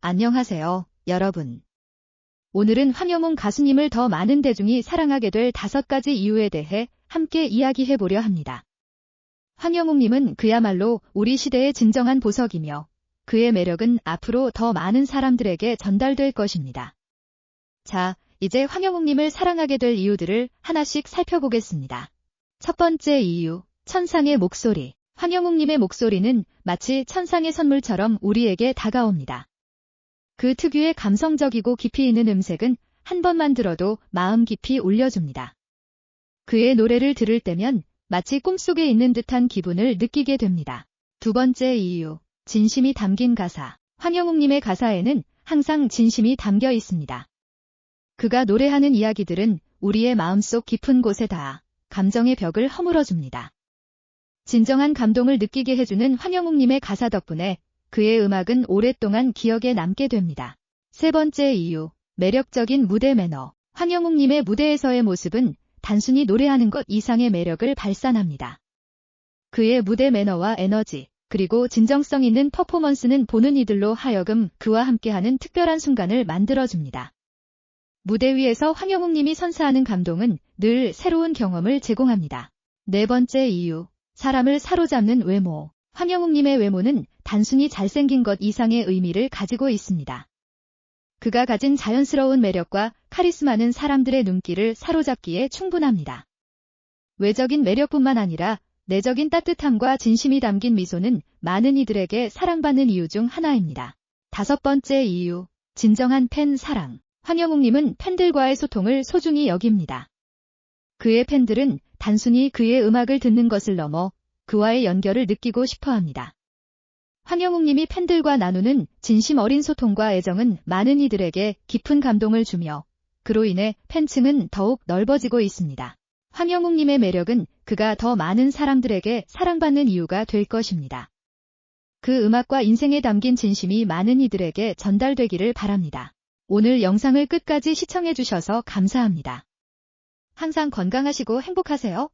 안녕하세요, 여러분. 오늘은 황영웅 가수님을 더 많은 대중이 사랑하게 될 다섯 가지 이유에 대해 함께 이야기해 보려 합니다. 황영웅님은 그야말로 우리 시대의 진정한 보석이며 그의 매력은 앞으로 더 많은 사람들에게 전달될 것입니다. 자, 이제 황영웅님을 사랑하게 될 이유들을 하나씩 살펴보겠습니다. 첫 번째 이유, 천상의 목소리. 황영웅님의 목소리는 마치 천상의 선물처럼 우리에게 다가옵니다. 그 특유의 감성적이고 깊이 있는 음색은 한 번만 들어도 마음 깊이 울려줍니다. 그의 노래를 들을 때면 마치 꿈속에 있는 듯한 기분을 느끼게 됩니다. 두 번째 이유, 진심이 담긴 가사. 황영웅님의 가사에는 항상 진심이 담겨 있습니다. 그가 노래하는 이야기들은 우리의 마음속 깊은 곳에 닿아 감정의 벽을 허물어줍니다. 진정한 감동을 느끼게 해주는 황영웅님의 가사 덕분에 그의 음악은 오랫동안 기억에 남게 됩니다. 세 번째 이유, 매력적인 무대 매너. 황영웅님의 무대에서의 모습은 단순히 노래하는 것 이상의 매력을 발산합니다. 그의 무대 매너와 에너지, 그리고 진정성 있는 퍼포먼스는 보는 이들로 하여금 그와 함께하는 특별한 순간을 만들어줍니다. 무대 위에서 황영웅님이 선사하는 감동은 늘 새로운 경험을 제공합니다. 네 번째 이유, 사람을 사로잡는 외모. 황영웅님의 외모는 단순히 잘생긴 것 이상의 의미를 가지고 있습니다. 그가 가진 자연스러운 매력과 카리스마는 사람들의 눈길을 사로잡기에 충분합니다. 외적인 매력뿐만 아니라 내적인 따뜻함과 진심이 담긴 미소는 많은 이들에게 사랑받는 이유 중 하나입니다. 다섯 번째 이유, 진정한 팬 사랑. 황영웅님은 팬들과의 소통을 소중히 여깁니다. 그의 팬들은 단순히 그의 음악을 듣는 것을 넘어 그와의 연결을 느끼고 싶어 합니다. 황영웅님이 팬들과 나누는 진심 어린 소통과 애정은 많은 이들에게 깊은 감동을 주며 그로 인해 팬층은 더욱 넓어지고 있습니다. 황영웅님의 매력은 그가 더 많은 사람들에게 사랑받는 이유가 될 것입니다. 그 음악과 인생에 담긴 진심이 많은 이들에게 전달되기를 바랍니다. 오늘 영상을 끝까지 시청해주셔서 감사합니다. 항상 건강하시고 행복하세요.